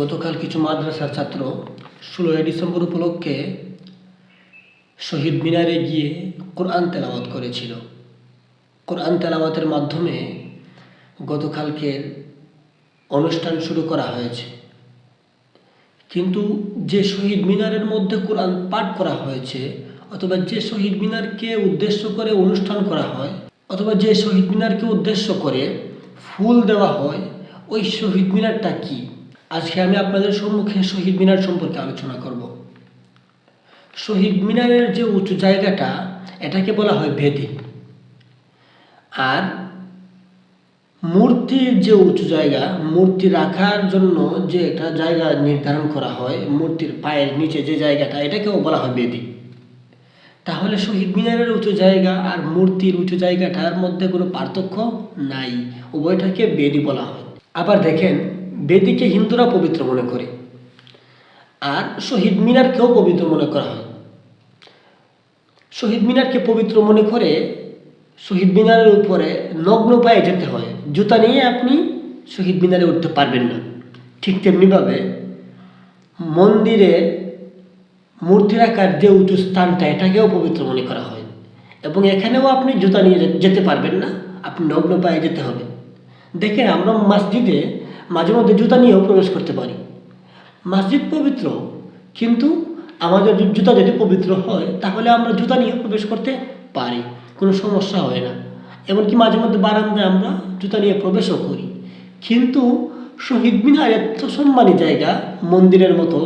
গতকাল কিছু মাদ্রাসার ছাত্র ষোলোই ডিসেম্বর উপলক্ষে শহীদ মিনারে গিয়ে কোরআন তেলাওয়াত করেছিল। কোরআন তেলাওয়াতের মাধ্যমে গতকালকের অনুষ্ঠান শুরু করা হয়েছে। কিন্তু যে শহীদ মিনারের মধ্যে কোরআন পাঠ করা হয়েছে, অথবা যে শহীদ মিনারকে উদ্দেশ্য করে অনুষ্ঠান করা হয়, অথবা যে শহীদ মিনারকে উদ্দেশ্য করে ফুল দেওয়া হয়, ওই শহীদ মিনারটা কি? আজকে আমি আপনাদের সম্মুখে শহীদ মিনার সম্পর্কে আলোচনা করব। শহীদ মিনারের যে উঁচু জায়গাটা, এটাকে বলা হয় বেদি আর মূর্তির যে উঁচু জায়গা, মূর্তি রাখার জন্য যে একটা জায়গা নির্ধারণ করা হয়, মূর্তির পায়ের নিচে যে জায়গাটা, এটাকেও বলা হয় বেদি তাহলে শহীদ মিনারের উঁচু জায়গা আর মূর্তির উঁচু জায়গাটার মধ্যে কোনো পার্থক্য নাই। উভয়টাকে বেদি বলা হয়। আবার দেখেন বেদিকে হিন্দুরা পবিত্র মনে করে। আর শহীদ মিনারকেও পবিত্র মনে করা হয়। শহীদ মিনারকে পবিত্র মনে করে শহীদ মিনারের উপরে নগ্ন পায়ে যেতে হয়। জুতা নিয়ে আপনি শহীদ মিনারে উঠতে পারবেন না। ঠিক তেমনিভাবে মন্দিরে মূর্তি রাখার যে উঁচু স্থানটা, এটাকেও পবিত্র মনে করা হয়। এবং এখানেও আপনি জুতা নিয়ে যেতে পারবেন না। আপনি নগ্ন পায়ে যেতে হবে। দেখেন আমরা মসজিদে মাঝে মধ্যে জুতা নিয়েও প্রবেশ করতে পারি। মসজিদ পবিত্র, কিন্তু আমাদের জুতা যদি পবিত্র হয়, তাহলে আমরা জুতা নিয়ে প্রবেশ করতে পারি। কোনো সমস্যা হয় না। এমনকি মাঝে মধ্যে বারান্দায় আমরা জুতা নিয়ে প্রবেশও করি। কিন্তু শহীদ মিনার এত সম্মানী জায়গা, মন্দিরের মতো,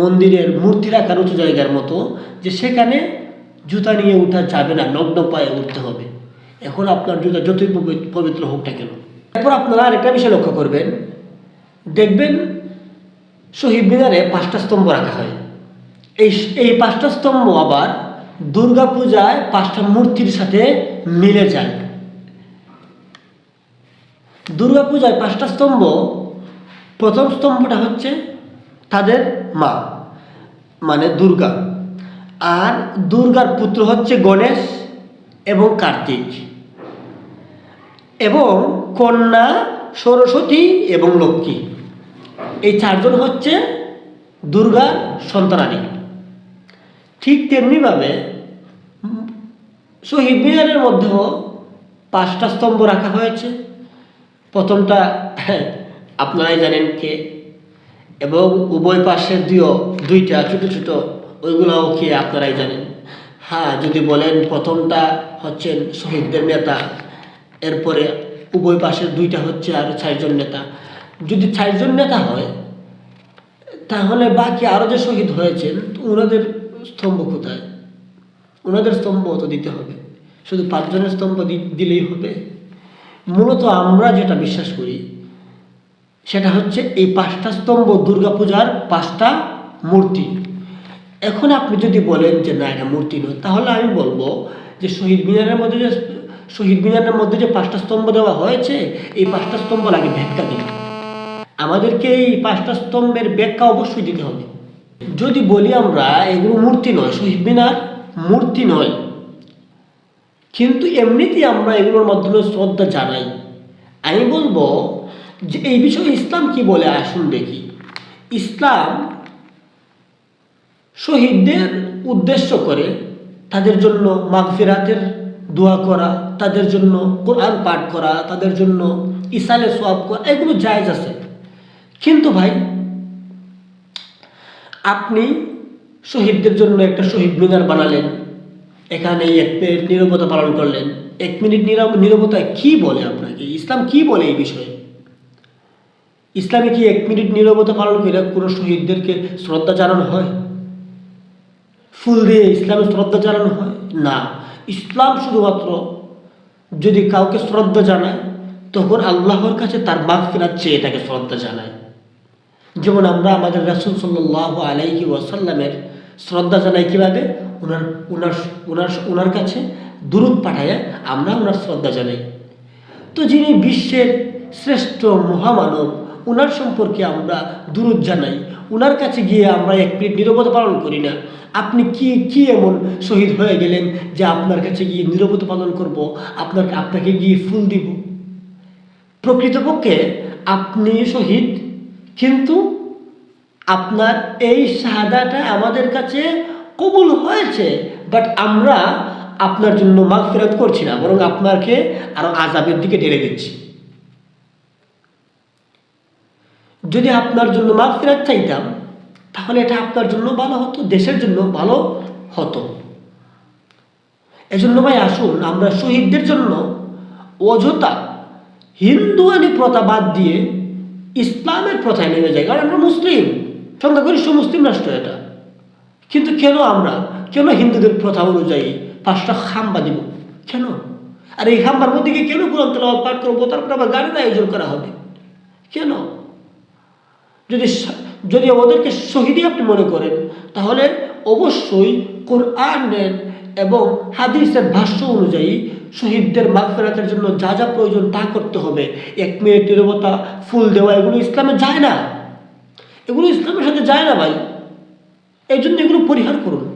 মন্দিরের মূর্তি রাখার উঁচু জায়গার মতো, যে সেখানে জুতা নিয়ে উঠা যাবে না, নগ্ন পায়ে উঠতে হবে। এখন আপনার জুতা যতই পবিত্র হোক না কেন। এরপর আপনারা আরেকটা বিষয় লক্ষ্য করবেন। দেখবেন শহীদ মিনারে পাঁচটা স্তম্ভ রাখা হয়। এই এই পাঁচটা স্তম্ভ আবার দুর্গা পূজায় পাঁচটা মূর্তির সাথে মিলে যায়। দুর্গা পূজায় পাঁচটা স্তম্ভ, প্রথম স্তম্ভটা হচ্ছে তাদের মা মানে দুর্গা। আর দুর্গার পুত্র হচ্ছে গণেশ এবং কার্তিক। এবং কন্যা, সরস্বতী এবং লক্ষ্মী। এই চারজন হচ্ছে দুর্গার সন্তানানী ঠিক তেমনিভাবে শহীদ মিনারের মধ্যেও পাঁচটা স্তম্ভ রাখা হয়েছে। প্রথমটা, আপনারাই জানেন কে। এবং উভয় পাশের দুইও দুইটা ছোট ছোট, ওইগুলোও কে আপনারাই জানেন। হ্যাঁ যদি বলেন প্রথমটা হচ্ছেন শহীদদের নেতা এরপরে উভয় পাশের দুইটা হচ্ছে আর চারজন নেতা। যদি চারজন নেতা হয়, তাহলে বাকি আরও যে শহীদ হয়েছেন, ওনাদের স্তম্ভ কোথায়? ওনাদের স্তম্ভ তো দিতে হবে। শুধু পাঁচজনের স্তম্ভ দিলেই হবে। মূলত আমরা যেটা বিশ্বাস করি, সেটা হচ্ছে এই পাঁচটা স্তম্ভ, দুর্গাপূজার পাঁচটা মূর্তি। এখন আপনি যদি বলেন যে না, এটা মূর্তি নয়, তাহলে আমি বলব যে শহীদ মিনারের মধ্যে যে শহীদ মিনারের মধ্যে যে পাঁচটা স্তম্ভ দেওয়া হয়েছে, এই পাঁচটা স্তম্ভ লাগে ব্যাখ্যা দিন আমাদেরকে এই পাঁচটা স্তম্ভের ব্যাখ্যা অবশ্যই দিতে হবে। যদি বলি আমরা, এগুলো মূর্তি নয়, শহীদ মিনার মূর্তি নয়। কিন্তু এমনিতেই আমরা এগুলোর মাধ্যমে শ্রদ্ধা জানাই। আমি বলব যে এই বিষয়ে ইসলাম কি বলে আসুন দেখি। ইসলাম শহীদদের উদ্দেশ্য করে তাদের জন্য মাগফিরাতের দোয়া করা, তাদের জন্য কোরআন পাঠ করা, তাদের জন্য ইসালে সোয়াব করা, এগুলো জায়জ আছে। কিন্তু ভাই, আপনি শহীদদের জন্য একটা শহীদ মিনার বানালেন, এখানে এক মিনিট নীরবতা পালন করলেন। এক মিনিট নীরব নীরবতায় কি বলে আপনাকে? ইসলাম কি বলে এই বিষয়ে? ইসলামে কি এক মিনিট নীরবতা পালন করে কোনো শহীদদেরকে শ্রদ্ধা জানানো হয়? ফুল দিয়ে ইসলামে শ্রদ্ধা জানানো হয়? না। ইসলাম শুধুমাত্র যদি কাউকে শ্রদ্ধা জানায়, তখন আল্লাহর কাছে তার মাগ ফেরার চেয়ে তাকে শ্রদ্ধা জানায়। যেমন আমরা আমাদের রাসুল সাল্লাহ আলাইহি ওয়াসাল্লামের শ্রদ্ধা জানাই কীভাবে? ওনার ওনার ওনার ওনার কাছে দূরত পাঠায় আমরা ওনার শ্রদ্ধা জানাই। তো যিনি বিশ্বের শ্রেষ্ঠ মহামানব ওনার সম্পর্কে আমরা দূরত জানাই। ওনার কাছে গিয়ে আমরা এক মিনিট নিরবতা পালন করি না। আপনি কি কি এমন শহীদ হয়ে গেলেন যে আপনার কাছে গিয়ে নিরবতা পালন করব? আপনার, আপনাকে গিয়ে ফুল দিব। প্রকৃতপক্ষে আপনি শহীদ, কিন্তু আপনার এই শাহাদাটা আমাদের কাছে কবুল হয়েছে বাট আমরা আপনার জন্য মাগ ফেরত করছি না, বরং আপনাকে আরও আজাবের দিকে ঢেলে দিচ্ছি। যদি আপনার জন্য মাগ ফেরত চাইতাম, তাহলে এটা আপনার জন্য ভালো হতো, দেশের জন্য ভালো হতো। এজন্য ভাই আসুন, আমরা শহীদদের জন্য অযথা হিন্দুয়ানি প্রথা বাদ দিয়ে ইসলামের প্রথায় নেমে যাই। কারণ আমরা মুসলিম, সংখ্যাগরিষ্ঠ মুসলিম রাষ্ট্র এটা। কিন্তু কেন আমরা, কেন হিন্দুদের প্রথা অনুযায়ী পাঁচটা খাম্বা দিব? কেন? আর এই খাম্বার মধ্যে কেন কোরআন তেলাওয়াত পাঠ করব? তারপর আবার গানের আয়োজন করা হবে। কেন? যদি যদি আমাদেরকে শহীদই আপনি মনে করেন, তাহলে অবশ্যই কোরআনের এবং হাদিসের ভাষ্য অনুযায়ী শহীদদের মাগফেরাতের জন্য যা যা প্রয়োজন তা করতে হবে। এক মিনিট নিরবতা, ফুল দেওয়া, এগুলো ইসলামে যায় না। এগুলো ইসলামের সাথে যায় না ভাই। এই জন্য এগুলো পরিহার করুন।